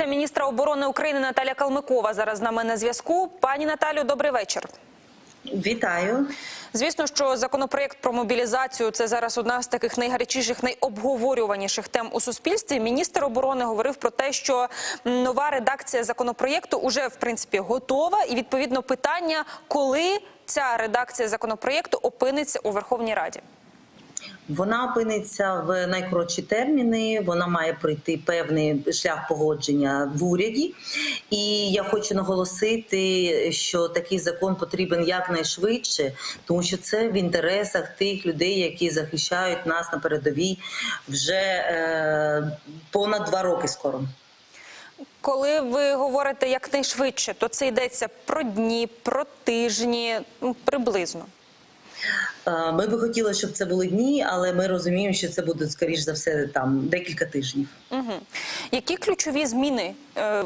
Міністра оборони України Наталя Калмикова зараз з нами на зв'язку. Пані Наталю, добрий вечір. Вітаю. Звісно, що законопроєкт про мобілізацію це зараз одна з таких найгарячіших, найобговорюваніших тем у суспільстві. Міністр оборони говорив про те, що нова редакція законопроєкту уже в принципі готова, і відповідно питання, коли ця редакція законопроєкту опиниться у Верховній Раді. Вона опиниться в найкоротші терміни. Вона має пройти певний шлях погодження в уряді. І я хочу наголосити, що такий закон потрібен якнайшвидше, тому що це в інтересах тих людей, які захищають нас на передовій вже е, понад два роки скоро. Коли ви говорите якнайшвидше, то це йдеться про дні, про тижні, ну, приблизно. Е, Ми би хотіли, щоб це були дні, але ми розуміємо, що це буде скоріш за все там декілька тижнів. Угу. Які ключові зміни е,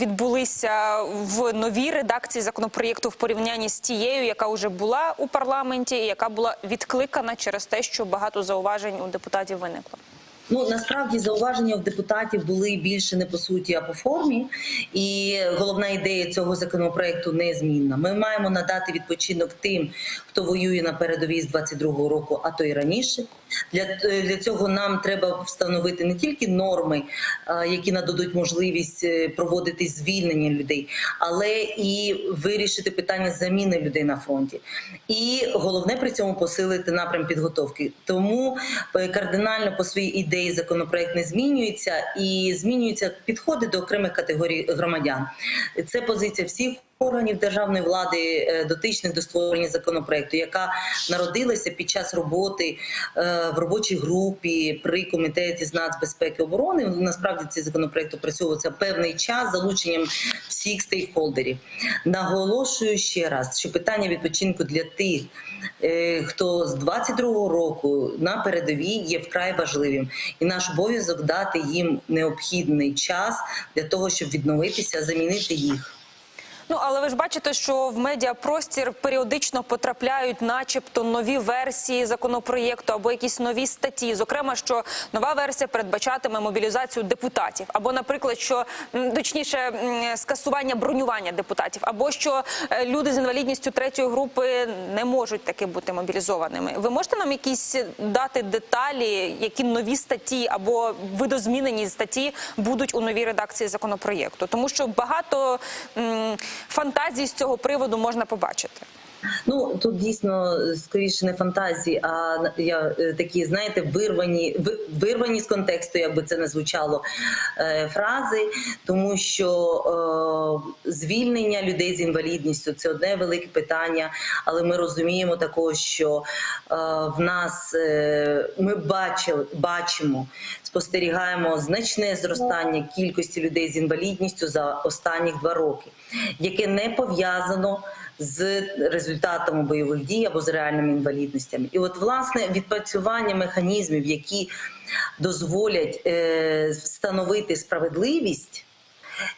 відбулися в новій редакції законопроєкту в порівнянні з тією, яка вже була у парламенті, і яка була відкликана через те, що багато зауважень у депутатів виникло? Ну насправді зауваження в депутатів були більше не по суті, а по формі. І головна ідея цього законопроекту незмінна. Ми маємо надати відпочинок тим, хто воює на передовій з 22-го року, а то й раніше. Для, для цього нам треба встановити не тільки норми, які нададуть можливість е, проводити звільнення людей, але і вирішити питання заміни людей на фронті. І головне при цьому посилити напрям підготовки. Тому е, кардинально по своїй ідеї законопроект не змінюється і змінюються підходи до окремих категорій громадян. Це позиція всіх. Органів державної влади е, дотичних до створення законопроекту, яка народилася під час роботи е, в робочій групі при комітеті з нацбезпеки оборони. Насправді цей законопроект опрацьовується певний час залученням всіх стейкхолдерів. Наголошую ще раз, що питання відпочинку для тих, е, хто з 22-го року на передовій є вкрай важливим, і наш обов'язок дати їм необхідний час для того, щоб відновитися, замінити їх. Ну але ви ж бачите, що в медіапростір періодично потрапляють, начебто, нові версії законопроєкту або якісь нові статті. Зокрема, що нова версія передбачатиме мобілізацію депутатів, або, наприклад, що точніше скасування бронювання депутатів, або що е, люди з інвалідністю третьої групи не можуть таки бути мобілізованими. Ви можете нам якісь дати деталі, які нові статті або видозмінені статті будуть у новій редакції законопроєкту, тому що багато. Фантазій з цього приводу можна побачити. Ну тут дійсно скоріше не фантазії, а я е, такі, знаєте, вирвані ви- вирвані з контексту, як би це не звучало е, фрази, тому що е, звільнення людей з інвалідністю це одне велике питання, але ми розуміємо також, що е, в нас е, ми бачили, бачимо, спостерігаємо значне зростання кількості людей з інвалідністю за останні два роки, яке не пов'язано з результатами бойових дій або з реальними інвалідностями. І от власне відпрацювання механізмів, які дозволять е, встановити справедливість.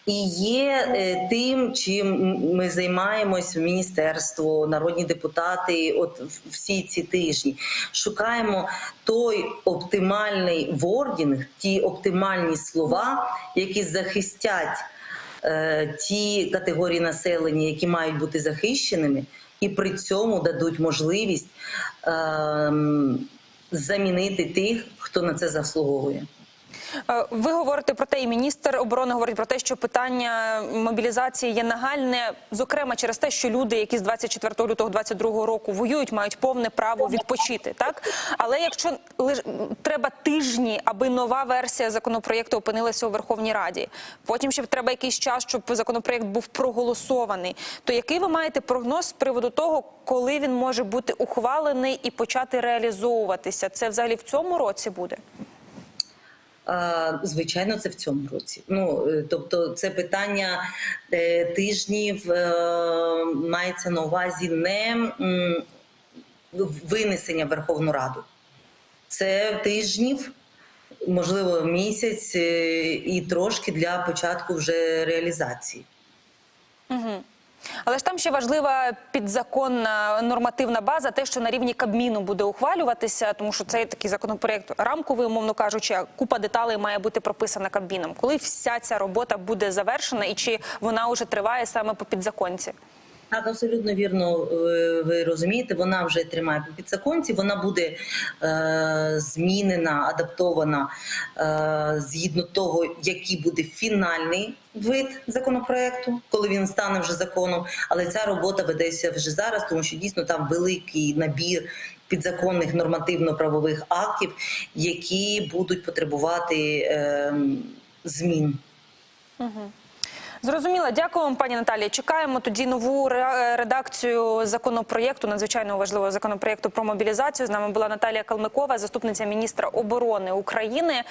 І є е, тим, чим ми займаємось в міністерство, народні депутати. От всі ці тижні шукаємо той оптимальний вордінг, ті оптимальні слова, які захистять е, ті категорії населення, які мають бути захищеними, і при цьому дадуть можливість ем, замінити тих, хто на це заслуговує. Е, Ви говорите про те, і міністр оборони говорить про те, що питання мобілізації є нагальне, зокрема через те, що люди, які з 24 лютого 22 року воюють, мають повне право відпочити. Так, але якщо лиш треба тижні, аби нова версія законопроєкту опинилася у Верховній Раді, потім ще треба якийсь час, щоб законопроєкт був проголосований. То який ви маєте прогноз з приводу того, коли він може бути ухвалений і почати реалізовуватися? Це взагалі в цьому році буде? Звичайно, це в цьому році. Ну е, тобто, це питання е, тижнів е, мається на увазі не винесення в Верховну Раду. Це тижнів, можливо, місяць і трошки для початку вже реалізації. Угу. Але ж там ще важлива підзаконна нормативна база, те, що на рівні Кабміну буде ухвалюватися, тому що цей такий законопроект рамковий, умовно кажучи, купа деталей має бути прописана Кабміном. Коли вся ця робота буде завершена, і чи вона вже триває саме по підзаконці? Так, абсолютно вірно е, ви розумієте. Вона вже тримає по підзаконці. Вона буде е, змінена, адаптована е, згідно того, який буде фінальний вид законопроекту, коли він стане вже законом. Але ця робота ведеться вже зараз, тому що дійсно там великий набір. Підзаконних нормативно-правових актів, які будуть потребувати е, змін. Зрозуміло, дякую вам, пані Наталія. Чекаємо тоді нову редакцію законопроєкту, надзвичайно важливого законопроєкту про мобілізацію. З нами була Наталія Калмикова, заступниця міністра оборони України.